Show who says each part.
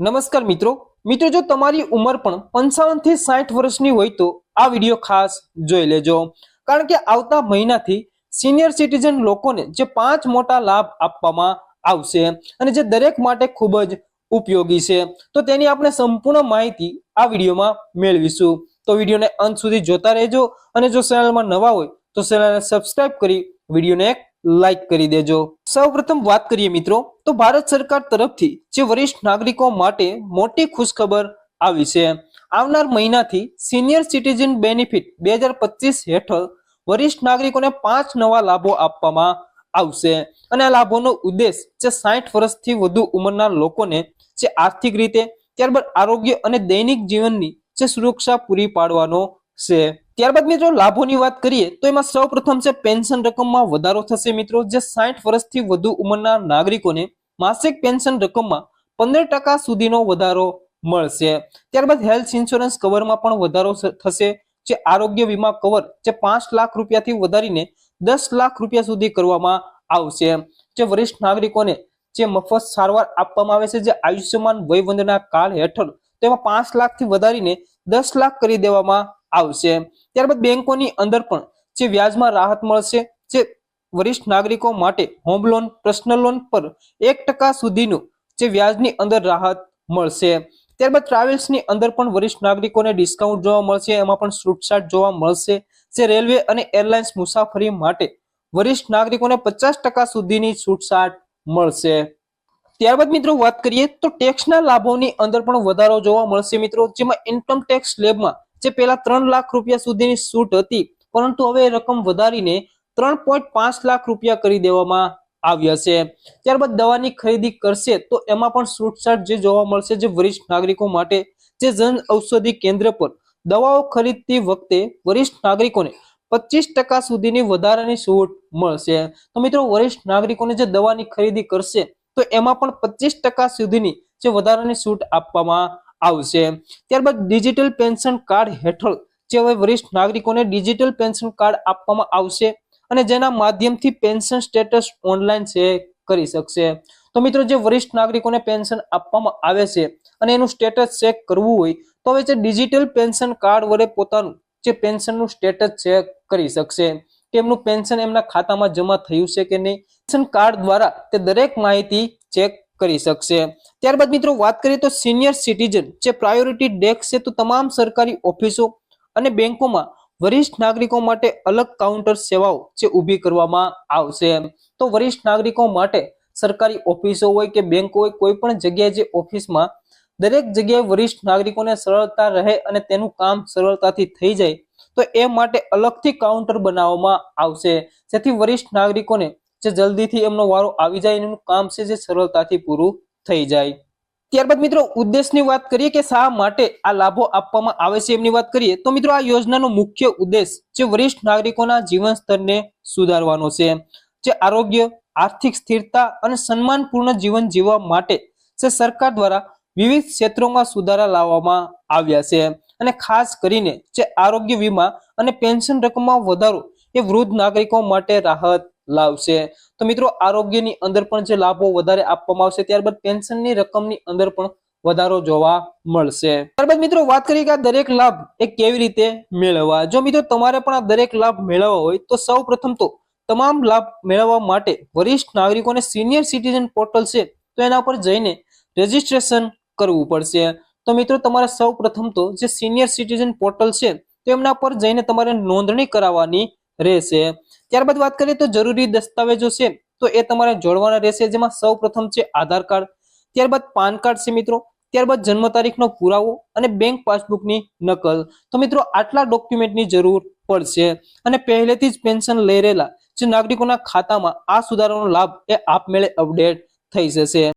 Speaker 1: નમસ્કાર મિત્રો. મિત્રો, જો તમારી ઉંમર પણ પંચાવનથી સાઠ વર્ષની હોય તો આ વીડિયો ખાસ જોઈ લેજો. કારણ કે આવતા મહિનાથી સિનિયર સિટીઝન લોકોને જે પાંચ મોટા લાભ આપવામાં આવશે અને જે દરેક માટે ખૂબ જ ઉપયોગી છે, તો તેની આપણે સંપૂર્ણ માહિતી આ વિડીયોમાં મેળવીશું. તો વિડીયોને અંત સુધી જોતા રહેજો અને જો ચેનલમાં નવા હોય તો ચેનલને સબસ્ક્રાઇબ કરી વિડીયોને એક લાઈક કરી દેજો. સૌપ્રથમ વાત કરીએ મિત્રો, તો ભારત સરકાર તરફથી જે વરિષ્ઠ નાગરિકો માટે મોટી ખુશખબર આવી છે. આવનાર મહિનાથી સિનિયર સિટીઝન બેનિફિટ બે હજાર પચીસ હેઠળ વરિષ્ઠ નાગરિકોને પાંચ નવા લાભો આપવામાં આવશે. અને આ લાભોનો ઉદ્દેશ જે સાઠ વર્ષથી વધુ ઉંમરના લોકોને જે આર્થિક રીતે, ત્યારબાદ આરોગ્ય અને દૈનિક જીવનની જે સુરક્ષા પૂરી પાડવાનો છે. ત્યારબાદ મિત્રો લાભોની વાત કરીએ, તો એમાં સૌપ્રથમ છે પેન્શન રકમમાં વધારો થશે મિત્રો, જે સાઠ વર્ષથી વધુ ઉંમરના નાગરિકોને માસિક પેન્શન રકમમાં પંદર ટકા સુધીનો વધારો મળશે. ત્યારબાદ હેલ્થ ઇન્સ્યોરન્સ કવરમાં પણ વધારો થશે. જે આરોગ્ય વીમા કવર જે પાંચ લાખ રૂપિયાથી વધારીને દસ લાખ રૂપિયા સુધી કરવામાં આવશે. જે વરિષ્ઠ નાગરિકોને જે મફત સારવાર આપવામાં આવે છે, જે આયુષ્યમાન વયવંદના કાર્ડ હેઠળ તેમાં પાંચ લાખથી વધારીને દસ લાખ કરી દેવામાં આવશે. ત્યારબાદ બેંકોની અંદર પણ જે વ્યાજમાં રાહત મળશે, જે વરિષ્ઠ નાગરિકો માટે હોમ લોન પર્સનલ લોન પર એક ટકા સુધીનું જે વ્યાજની અંદર રાહત મળશે. ત્યારબાદ ટ્રાવેલ્સની અંદર પણ વરિષ્ઠ નાગરિકોને ડિસ્કાઉન્ટ જોવા મળશે, એમાં પણ છૂટછાટ જોવા મળશે. જે રેલવે અને એરલાઇન્સ મુસાફરી માટે વરિષ્ઠ નાગરિકોને પચાસ ટકા સુધીની છૂટછાટ મળશે. ત્યારબાદ મિત્રો વાત કરીએ તો ટેક્સના લાભોની અંદર પણ વધારો જોવા મળશે મિત્રો. જેમાં ઇન્કમ ટેક્સ સ્લેબમાં જે પહેલા ત્રણ લાખ રૂપિયા સુધીની છૂટ હતી, પરંતુ હવે રકમ વધારીને ત્રણ લાખ રૂપિયા કરી દેવામાં આવ્યા છે. ત્યારબાદ દવાની ખરીદી કરશે તો એમાં પણ છૂટછાટ જે જોવા મળશે જે વરિષ્ઠ નાગરિકો માટે જે જન ઔષધિ કેન્દ્ર પર દવાઓ ખરીદતી વખતે વરિષ્ઠ નાગરિકોને પચીસ ટકા સુધીની વધારાની છૂટ મળશે. તો મિત્રો, વરિષ્ઠ નાગરિકોને જે દવાની ખરીદી કરશે તો એમાં પણ પચીસ ટકા સુધીની જે વધારાની છૂટ આપવામાં આવશે. ત્યારબાદ ડિજિટલ પેન્શન કાર્ડ હેઠળ જે હવે વરિષ્ઠ નાગરિકોને ડિજિટલ પેન્શન કાર્ડ આપવામાં આવશે અને જેના માધ્યમથી પેન્શન સ્ટેટસ ઓનલાઈન છે, કરી શકશે. તો મિત્રો, જે વરિષ્ઠ નાગરિકોને પેન્શન આપવામાં આવે છે અને એનું સ્ટેટસ ચેક કરવું હોય, તો હવે જે ડિજિટલ પેન્શન કાર્ડ વડે પોતાનું જે પેન્શનનું સ્ટેટસ ચેક કરી શકશે. કે એમનું પેન્શન એમના ખાતામાં જમા થયું છે કે નહીં? પેન્શન કાર્ડ દ્વારા તે દરેક માહિતી ચેક કરી શકશે. ત્યારબાદ મિત્રો વાત કરીએ તો સિનિયર સિટીઝન જે પ્રાયોરિટી ડેસ્ક છે તો તમામ સરકારી ઓફિસો અને બેંકોમાં વરિષ્ઠ નાગરિકો માટે અલગ કાઉન્ટર સેવાઓ જે ઊભી કરવામાં આવશે. તો વરિષ્ઠ નાગરિકો માટે સરકારી ઓફિસો હોય કે બેંકો હોય, કોઈ પણ જગ્યાએ જે ઓફિસમાં દરેક જગ્યાએ વરિષ્ઠ નાગરિકોને સરળતા રહે અને તેનું કામ સરળતાથી થઈ જાય, તો એ માટે અલગથી કાઉન્ટર બનાવવામાં આવશે. જેથી વરિષ્ઠ નાગરિકોને જે જલ્દીથી એમનો વારો આવી જાય એનું કામ છે જે સરળતાથી પૂરું થઈ જાય. ત્યારબાદ મિત્રો, ઉદ્દેશની વાત કરીએ કે શા માટે આ લાભો આપવામાં આવે છે એમની વાત કરીએ, તો મિત્રો આ યોજનાનો મુખ્ય ઉદ્દેશ જે વરિષ્ઠ નાગરિકોના જીવન સ્તરને સુધારવાનો છે. જે આરોગ્ય, આર્થિક સ્થિરતા અને સન્માનપૂર્ણ જીવન જીવવા માટે જે સરકાર દ્વારા વિવિધ ક્ષેત્રોમાં સુધારા લાવવામાં આવ્યા છે. અને ખાસ કરીને જે આરોગ્ય વીમા અને પેન્શન રકમમાં વધારો એ વૃદ્ધ નાગરિકો માટે રાહત લાવશે. તો મિત્રો, આરોગ્યની અંદર પણ જે લાભો વધારે આપવામાં આવશે, ત્યારબાદ પેન્શનની રકમની અંદર પણ વધારો જોવા મળશે. ત્યારબાદ મિત્રો, વાત કરીએ કે આ દરેક લાભ એ કેવી રીતે મેળવવા? જો મિત્રો, તમારે પણ આ દરેક લાભ મેળવવા હોય, તો સૌ તો તમામ લાભ મેળવવા માટે વરિષ્ઠ નાગરિકોને સિનિયર સિટીઝન પોર્ટલ છે, તો એના પર જઈને રજીસ્ટ્રેશન કરવું પડશે. તો મિત્રો, તમારે સૌ પ્રથમ તો જે સિનિયર સિટીઝન પોર્ટલ છે, તો એમના પર જઈને તમારે નોંધણી કરાવવાની રહેશે. ત્યારબાદ વાત કરીએ તો જરૂરી દસ્તાવેજો છે, તો એ તમારે જોડવાના રહેશે, જેમાં સૌ પ્રથમ છે આધાર કાર્ડ, ત્યારબાદ પાન કાર્ડ છે મિત્રો, ત્યારબાદ જન્મ તારીખનો પુરાવો અને બેંક પાસબુકની નકલ. તો મિત્રો, આટલા ડોક્યુમેન્ટની જરૂર પડશે અને પહેલેથી જ પેન્શન લઈ રહેલા જે નાગરિકોના ખાતામાં આ સુધારાનો લાભ એ આપમેળે અપડેટ થઈ જશે.